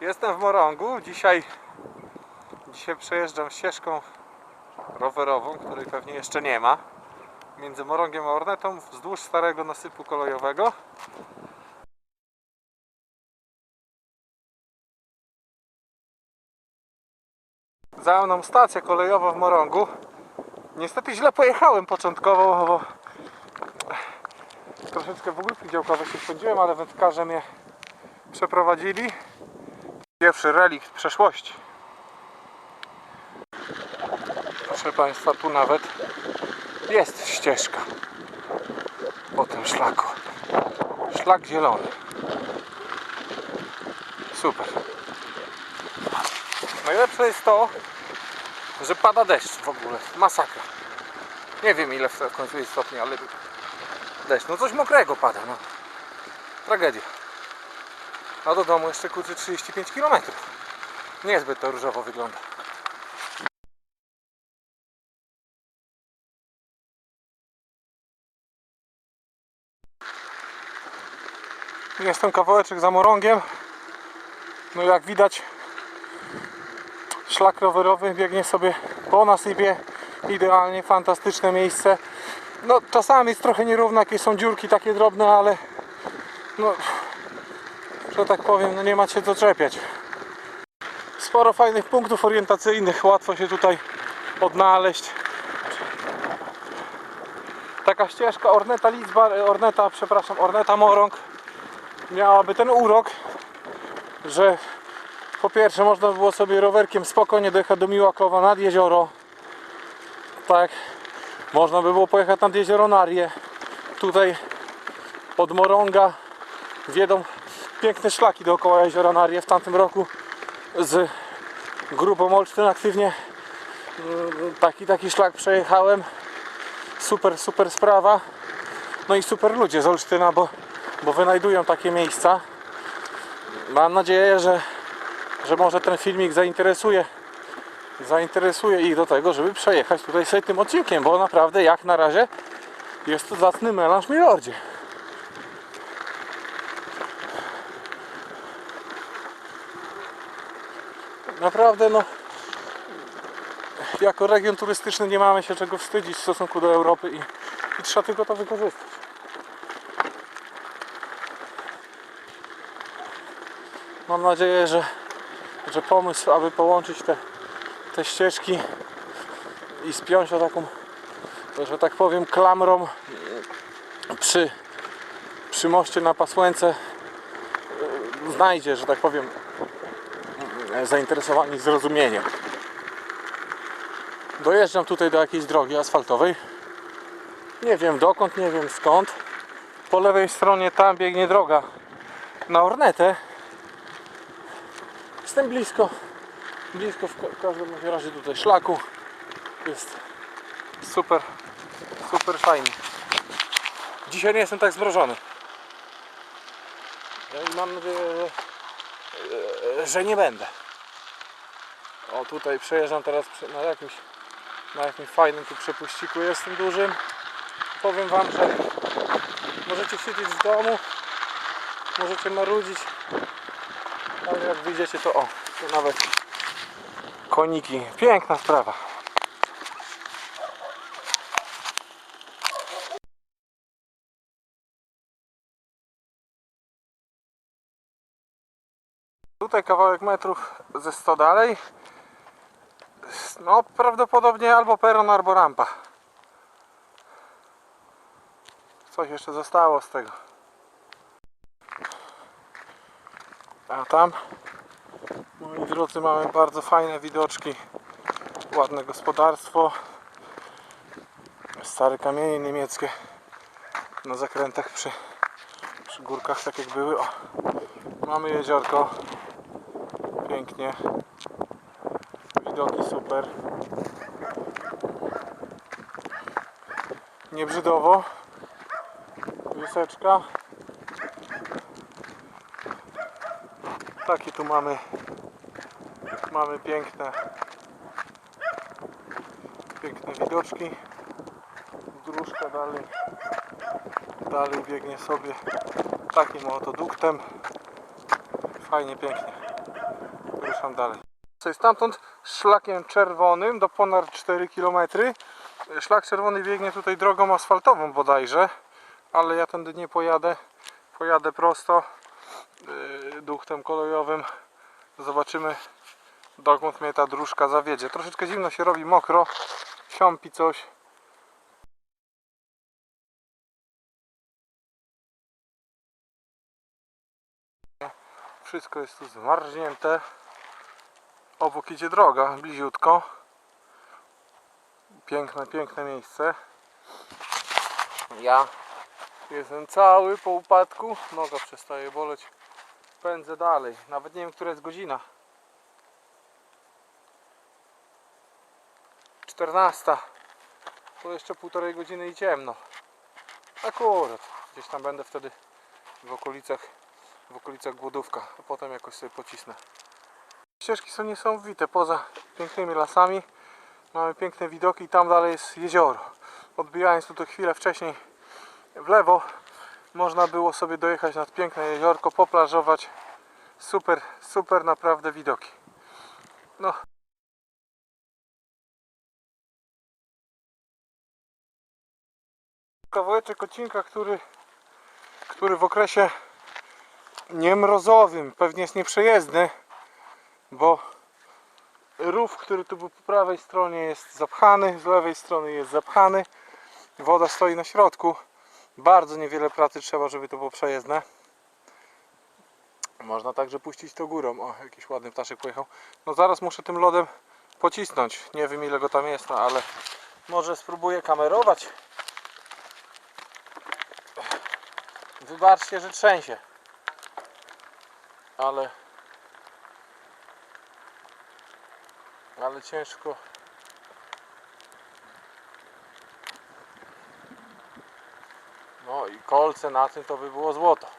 Jestem w Morągu. Dzisiaj, dzisiaj przejeżdżam ścieżką rowerową, której pewnie jeszcze nie ma. Między Morągiem a Ornetą wzdłuż starego nasypu kolejowego. Za mną stacja kolejowa w Morągu. Niestety źle pojechałem początkowo, bo troszeczkę w ogródki działkowe się wchodziłem, ale wędkarze mnie przeprowadzili. Pierwszy relikt przeszłości. Proszę Państwa, tu nawet jest ścieżka po tym szlaku. Szlak zielony. Super. Najlepsze jest to, że pada deszcz w ogóle. Masakra. Nie wiem ile w końcu jest stopni, ale deszcz. No coś mokrego pada. No. Tragedia. A do domu jeszcze kurczę 35 km. Niezbyt to różowo wygląda. Jestem kawałeczek za Morągiem. No jak widać szlak rowerowy biegnie sobie po nasypie. Idealnie, fantastyczne miejsce. No czasami jest trochę nierówno, jakieś są dziurki takie drobne, ale no że tak powiem, no nie macie co czepiać. Sporo fajnych punktów orientacyjnych, łatwo się tutaj odnaleźć. Taka ścieżka Orneta Lidzba, Orneta, przepraszam, Orneta Morąg miałaby ten urok, że po pierwsze można by było sobie rowerkiem spokojnie dojechać do Miłakowa nad jezioro. Tak, można by było pojechać nad jezioro Narię. Tutaj od Morąga wiedą piękne szlaki dookoła jeziora Narię w tamtym roku z grupą Olsztyn aktywnie. Taki taki szlak przejechałem. Super super sprawa. No i super ludzie z Olsztyna bo, bo wynajdują takie miejsca. Mam nadzieję, że że może ten filmik zainteresuje zainteresuje ich do tego, żeby przejechać tutaj sobie tym odcinkiem, bo naprawdę jak na razie jest to zacny melanż Milordzie. Naprawdę no jako region turystyczny nie mamy się czego wstydzić w stosunku do Europy i, i trzeba tylko to wykorzystać. Mam nadzieję, że, że pomysł, aby połączyć te, te ścieżki i spiąć o taką, że tak powiem, klamrą przy, przy moście na Pasłęce e, znajdzie, że tak powiem, zainteresowani zrozumieniem. Dojeżdżam tutaj do jakiejś drogi asfaltowej. Nie wiem dokąd, nie wiem skąd. Po lewej stronie tam biegnie droga na Ornetę. Jestem blisko, blisko w ka- w każdym razie tutaj szlaku. Jest super, super fajnie. Dzisiaj nie jestem tak zmrożony. I mam nadzieję, że, że nie będę. O tutaj przejeżdżam teraz na jakimś na jakimś fajnym tu przepuściku jestem dużym. Powiem wam, że możecie siedzieć w domu, możecie marudzić, ale jak wyjdziecie to o, to nawet koniki. Piękna sprawa. Tutaj kawałek metrów ze 100 dalej. No prawdopodobnie albo peron, albo rampa. Coś jeszcze zostało z tego. A tam, moi drodzy, mamy bardzo fajne widoczki. Ładne gospodarstwo. Stare kamienie niemieckie na zakrętach przy, przy górkach, tak jak były. O, mamy jeziorko. Pięknie. Widoki super. Niebrzydowo. Łyseczka. Takie tu mamy mamy piękne piękne widoczki. Dróżka dalej dalej biegnie sobie takim oto duktem. Fajnie, pięknie. Dalej. Sobie stamtąd szlakiem czerwonym do ponad 4 km. Szlak czerwony biegnie tutaj drogą asfaltową bodajże, ale ja tędy nie pojadę. Pojadę prosto yy, duchtem kolejowym. Zobaczymy dokąd mnie ta dróżka zawiedzie. Troszeczkę zimno się robi, mokro, siąpi coś. Wszystko jest tu zmarznięte. Obok idzie droga, bliziutko. Piękne, piękne miejsce. Ja jestem cały po upadku. Noga przestaje boleć. Pędzę dalej. Nawet nie wiem, która jest godzina. 14. To jeszcze półtorej godziny i ciemno. Akurat. Gdzieś tam będę wtedy w okolicach w okolicach głodówka, a potem jakoś sobie pocisnę. Ścieżki są niesamowite, poza pięknymi lasami mamy piękne widoki i tam dalej jest jezioro. Odbijając tutaj chwilę wcześniej w lewo można było sobie dojechać nad piękne jeziorko, poplażować. Super, super naprawdę widoki. No. Kawałeczek odcinka, który, który w okresie nie mrozowym, pewnie jest nieprzejezdny, bo rów, który tu był po prawej stronie jest zapchany, z lewej strony jest zapchany, woda stoi na środku, bardzo niewiele pracy trzeba, żeby to było przejezdne. Można także puścić to górą, o jakiś ładny ptaszek pojechał. No zaraz muszę tym lodem pocisnąć, nie wiem ile go tam jest, no ale może spróbuję kamerować. Wybaczcie, że trzęsie ale ale ciężko. No i kolce na tym to by było złoto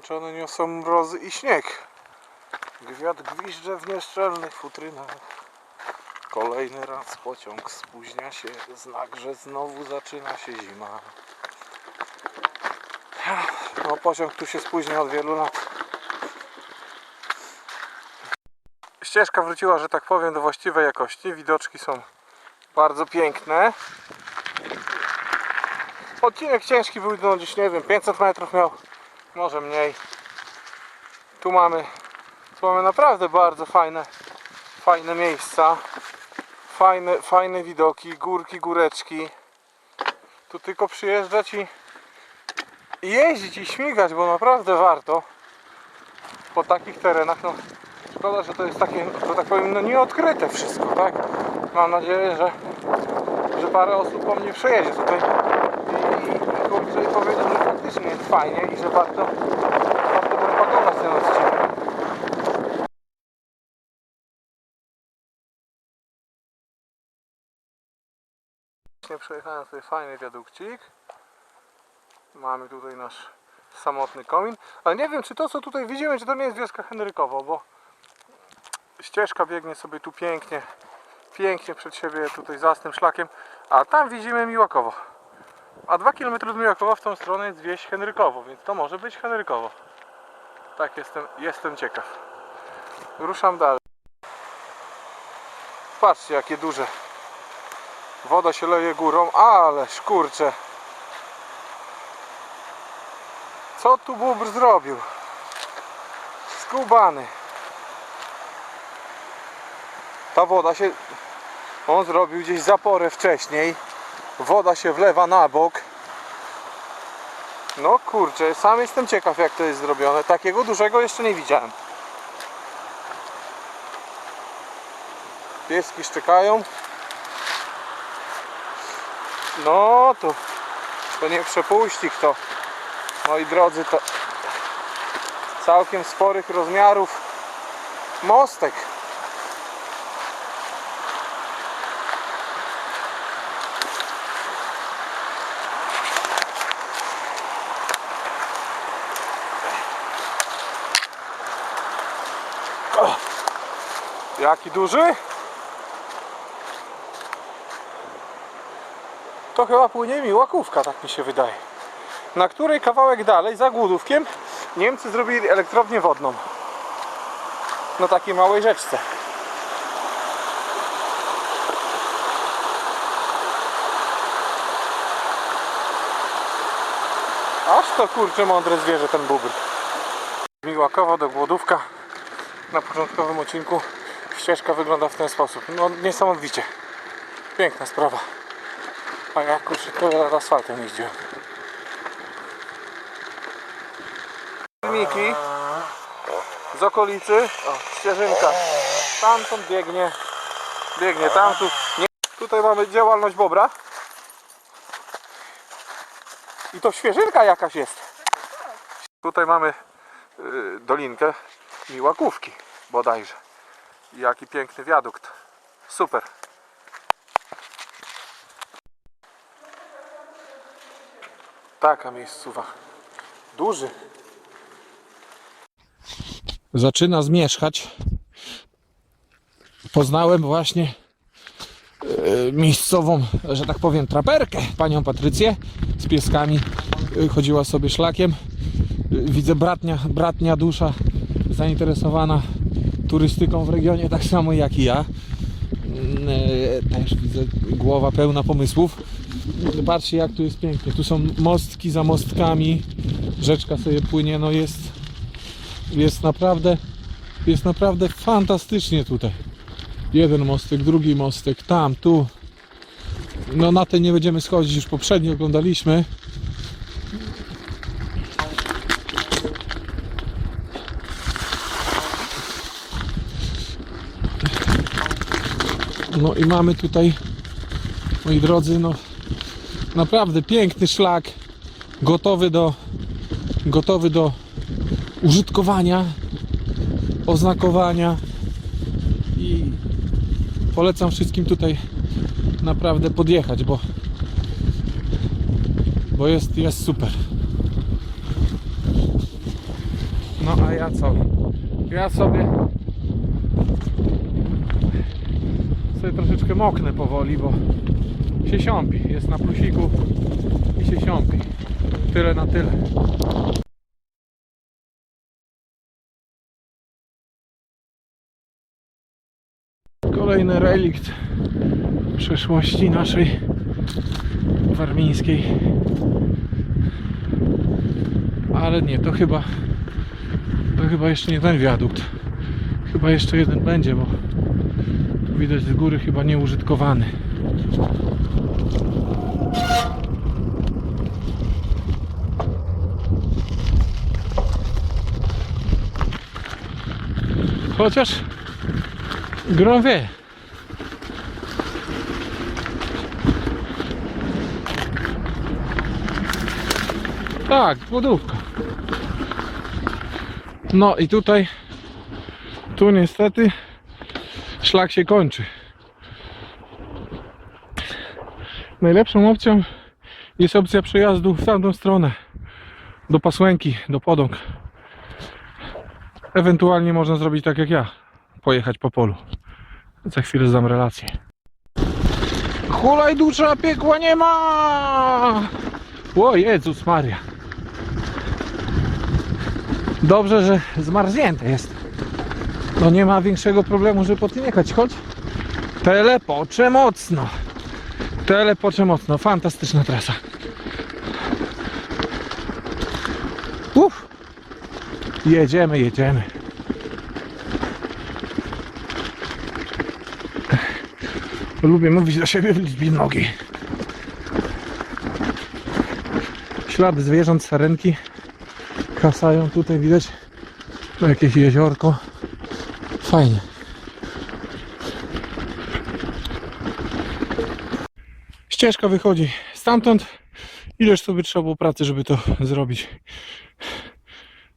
Zmęczone niosą mrozy i śnieg. Gwiazd gwizdże w nieszczelnych futrynach. Kolejny raz pociąg spóźnia się, znak, że znowu zaczyna się zima. No pociąg tu się spóźnia od wielu lat. Ścieżka wróciła, że tak powiem, do właściwej jakości. Widoczki są bardzo piękne. Odcinek ciężki był, no nie wiem, 500 metrów miał może mniej. Tu mamy, tu mamy naprawdę bardzo fajne, fajne miejsca. Fajne, fajne widoki, górki, góreczki. Tu tylko przyjeżdżać i jeździć i śmigać, bo naprawdę warto po takich terenach. No, szkoda, że to jest takie, że tak powiem, no nieodkryte wszystko, tak? Mam nadzieję, że, że parę osób po mnie przejedzie tutaj i, i kurczę, i powiedzą, że faktycznie jest fajnie i że warto, warto propagować ten odcinek. Przejechałem sobie fajny wiadukcik. Mamy tutaj nasz samotny komin. Ale nie wiem, czy to co tutaj widzimy, czy to nie jest wioska Henrykowo, bo ścieżka biegnie sobie tu pięknie, pięknie przed siebie tutaj za tym szlakiem, a tam widzimy Miłakowo. A 2 km od Miłakowa w tą stronę jest wieś Henrykowo, więc to może być Henrykowo. Tak jestem, jestem ciekaw. Ruszam dalej. Patrzcie jakie duże. Woda się leje górą, ale kurczę. Co tu bóbr zrobił? Skubany. Ta woda się... On zrobił gdzieś zaporę wcześniej. Woda się wlewa na bok. No kurczę, sam jestem ciekaw jak to jest zrobione. Takiego dużego jeszcze nie widziałem. Pieski szczekają. No to, to nie przepuści kto. Moi drodzy, to całkiem sporych rozmiarów mostek. Jaki duży? To chyba płynie mi łakówka, tak mi się wydaje. Na której kawałek dalej, za Głodówkiem, Niemcy zrobili elektrownię wodną. Na takiej małej rzeczce. Aż to kurczę mądre zwierzę ten bubr. Miłakowo do Głodówka. Na początkowym odcinku ścieżka wygląda w ten sposób. No niesamowicie. Piękna sprawa. A ja kurczę tyle lat asfaltem jeździłem. Filmiki z okolicy. O, ścieżynka. Tamtąd biegnie. Biegnie tam, tu. Nie. Tutaj mamy działalność bobra. I to świeżynka jakaś jest. Tutaj mamy y, dolinkę Miłakówki bodajże. Jaki piękny wiadukt. Super. Taka miejscowa. Duży. Zaczyna zmierzchać. Poznałem właśnie e, miejscową, że tak powiem, traperkę, panią Patrycję z pieskami. E, Chodziła sobie szlakiem. E, Widzę bratnia, bratnia dusza zainteresowana turystyką w regionie, tak samo jak i ja. Mm, e, Też widzę głowa pełna pomysłów. Patrzcie jak tu jest pięknie. Tu są mostki za mostkami. Rzeczka sobie płynie, no jest jest naprawdę jest naprawdę fantastycznie tutaj. Jeden mostek, drugi mostek, tam, tu. No na ten nie będziemy schodzić, już poprzednio oglądaliśmy. No i mamy tutaj, moi drodzy, no naprawdę piękny szlak, gotowy do gotowy do użytkowania, oznakowania i polecam wszystkim tutaj naprawdę podjechać, bo bo jest, jest super. No a ja co? Ja sobie troszeczkę moknę powoli, bo się siąpi. Jest na plusiku i się siąpi. Tyle na tyle. Kolejny relikt przeszłości naszej warmińskiej. Ale nie, to chyba to chyba jeszcze nie ten wiadukt. Chyba jeszcze jeden będzie, bo widać z góry chyba nieużytkowany. Chociaż Grom wie. Tak, głodówka. No i tutaj, tu niestety szlak się kończy. Najlepszą opcją jest opcja przejazdu w tamtą stronę, do Pasłęki, do Podąg. Ewentualnie można zrobić tak jak ja, pojechać po polu. Za chwilę zdam relację. Hulaj dusza, piekła nie ma! O Jezus Maria. Dobrze, że zmarznięte jest. No nie ma większego problemu, żeby po tym jechać. Chodź. Telepocze mocno. Telepocze mocno. Fantastyczna trasa. Uff. Jedziemy, jedziemy. Lubię mówić do siebie w liczbie nogi. Ślady zwierząt, sarenki kasają tutaj widać jakieś jeziorko. Fajnie. Ścieżka wychodzi stamtąd. Ileż sobie trzeba było pracy, żeby to zrobić.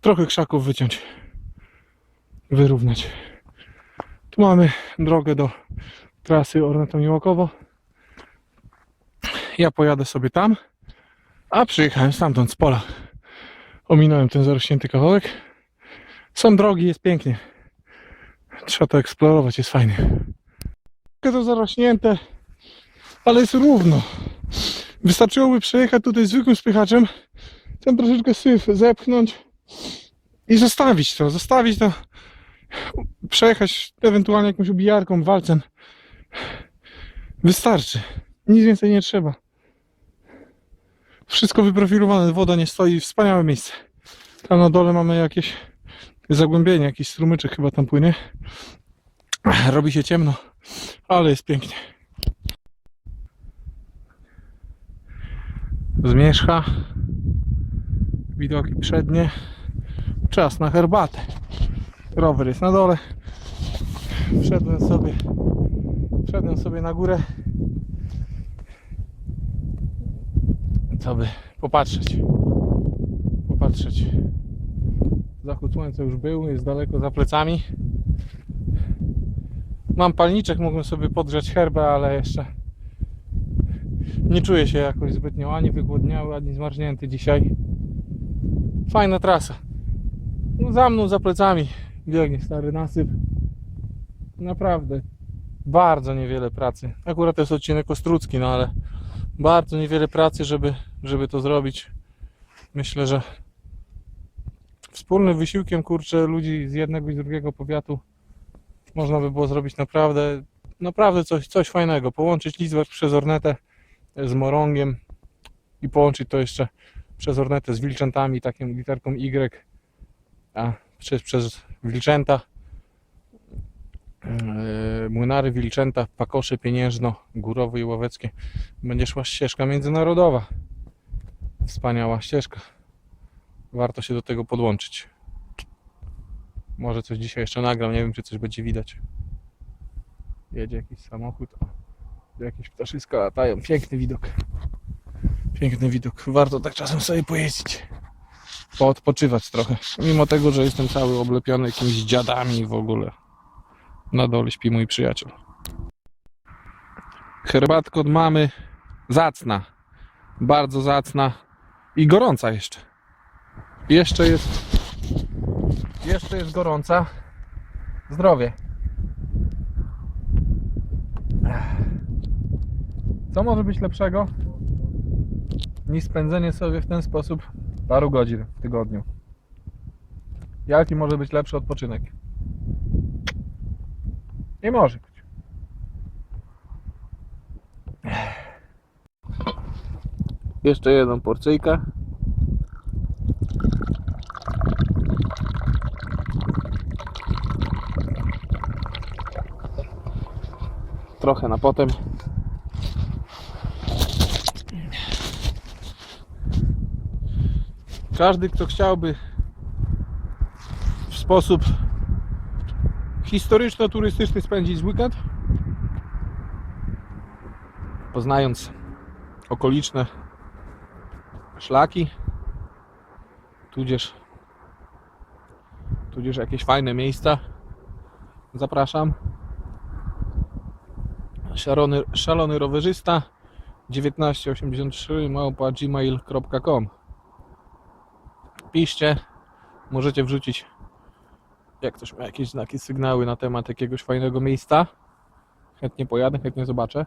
Trochę krzaków wyciąć. Wyrównać. Tu mamy drogę do trasy Ornatomiłokowo. Ja pojadę sobie tam, a przyjechałem stamtąd z pola. Ominąłem ten zarośnięty kawałek. Są drogi, jest pięknie. Trzeba to eksplorować, jest fajnie. To zarośnięte, ale jest równo. Wystarczyłoby przejechać tutaj zwykłym spychaczem, ten troszeczkę syf zepchnąć i zostawić to, zostawić to, przejechać ewentualnie jakąś ubijarką, walcem. Wystarczy. Nic więcej nie trzeba. Wszystko wyprofilowane, woda nie stoi, wspaniałe miejsce. Tam na dole mamy jakieś zagłębienie, jakiś strumyczek chyba tam płynie. Robi się ciemno, ale jest pięknie. Zmierzcha. Widoki przednie. Czas na herbatę. Rower jest na dole. Wszedłem sobie. Wszedłem sobie na górę. Co by popatrzeć. Popatrzeć. Zachód słońca już był, jest daleko za plecami. Mam palniczek, mogłem sobie podgrzać herbę, ale jeszcze nie czuję się jakoś zbytnio ani wygłodniały, ani zmarznięty dzisiaj. Fajna trasa. No za mną, za plecami biegnie stary nasyp. Naprawdę bardzo niewiele pracy. Akurat to jest odcinek ostrucki, no ale bardzo niewiele pracy, żeby, żeby to zrobić. Myślę, że wspólnym wysiłkiem kurczę ludzi z jednego i z drugiego powiatu można by było zrobić naprawdę naprawdę coś, coś fajnego. Połączyć Lizwek przez Ornetę z Morongiem i połączyć to jeszcze przez Ornetę z Wilczętami, taką literką Y, a przez, przez Wilczęta, yy, Młynary, Wilczęta, Pakosze, Pieniężno, Górowe i Łoweckie. Będzie szła ścieżka międzynarodowa. Wspaniała ścieżka. Warto się do tego podłączyć. Może coś dzisiaj jeszcze nagram, nie wiem czy coś będzie widać. Jedzie jakiś samochód. O, jakieś ptaszyska latają. Piękny widok. Piękny widok. Warto tak czasem sobie pojeździć. Poodpoczywać trochę. Mimo tego, że jestem cały oblepiony jakimiś dziadami w ogóle. Na dole śpi mój przyjaciel. Herbatka od mamy. Zacna. Bardzo zacna. I gorąca jeszcze. Jeszcze jest jeszcze jest gorąca. Zdrowie. Co może być lepszego niż spędzenie sobie w ten sposób paru godzin w tygodniu? Jaki może być lepszy odpoczynek? Nie może być. Jeszcze jedną porcyjkę. Trochę na potem. Każdy, kto chciałby w sposób historyczno-turystyczny spędzić weekend, poznając okoliczne szlaki, tudzież, tudzież jakieś fajne miejsca, zapraszam szalony, szalony rowerzysta 1983 małpa gmail.com Piszcie, możecie wrzucić jak ktoś ma jakieś znaki, sygnały na temat jakiegoś fajnego miejsca. Chętnie pojadę, chętnie zobaczę.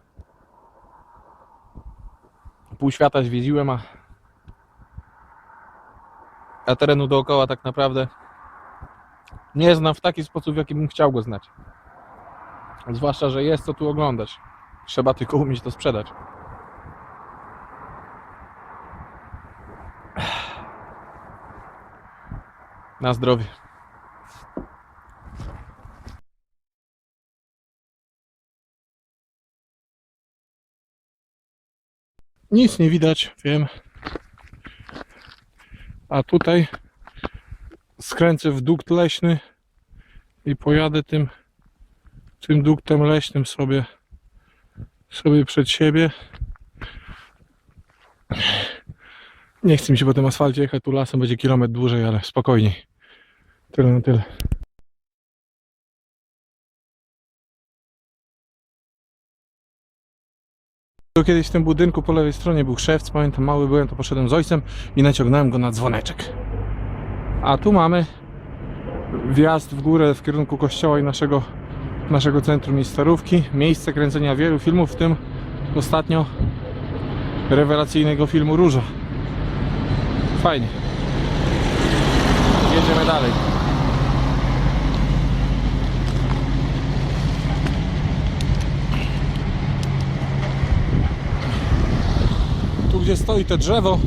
Pół świata zwiedziłem, a, a terenu dookoła tak naprawdę nie znam w taki sposób, w jaki bym chciał go znać. Zwłaszcza, że jest co tu oglądać. Trzeba tylko umieć to sprzedać. Na zdrowie. Nic nie widać, wiem. A tutaj skręcę w dukt leśny i pojadę tym tym duktem leśnym sobie sobie przed siebie Nie chcę mi się po tym asfalcie jechać, tu lasem będzie kilometr dłużej, ale spokojniej. Tyle na tyle. Tu Kiedyś w tym budynku po lewej stronie był szewc, pamiętam mały byłem, to poszedłem z ojcem i naciągnąłem go na dzwoneczek. A tu mamy wjazd w górę w kierunku kościoła i naszego, naszego centrum i starówki. Miejsce kręcenia wielu filmów, w tym ostatnio rewelacyjnego filmu Róża. Fajnie. Jedziemy dalej. Tu gdzie stoi to drzewo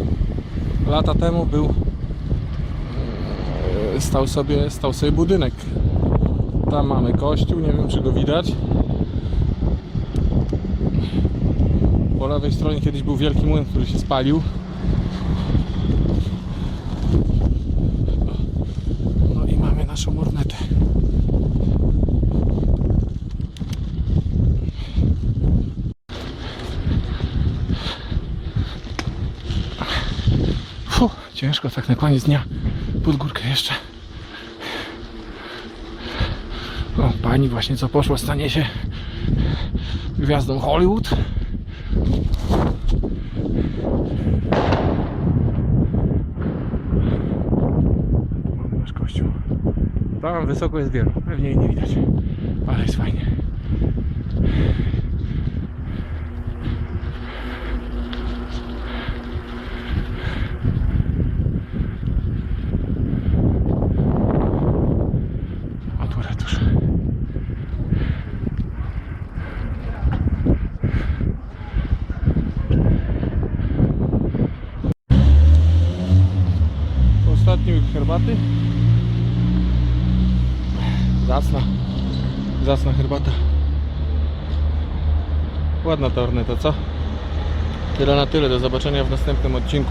lata temu był e, stał sobie, stał sobie budynek. Tam mamy kościół, nie wiem czy go widać. Po lewej stronie kiedyś był wielki młyn, który się spalił. No i mamy naszą. Fuh, ciężko tak na koniec dnia. Pod górkę jeszcze. O, pani właśnie co poszła stanie się gwiazdą Hollywood. Tu mamy nasz kościół. Tam wysoko jest wielu, pewnie jej nie widać, ale jest fajnie. A tu retusz. Ostatni łyk herbaty. Zacna. Zacna herbata. Ładna ta co? Tyle na tyle. Do zobaczenia w następnym odcinku.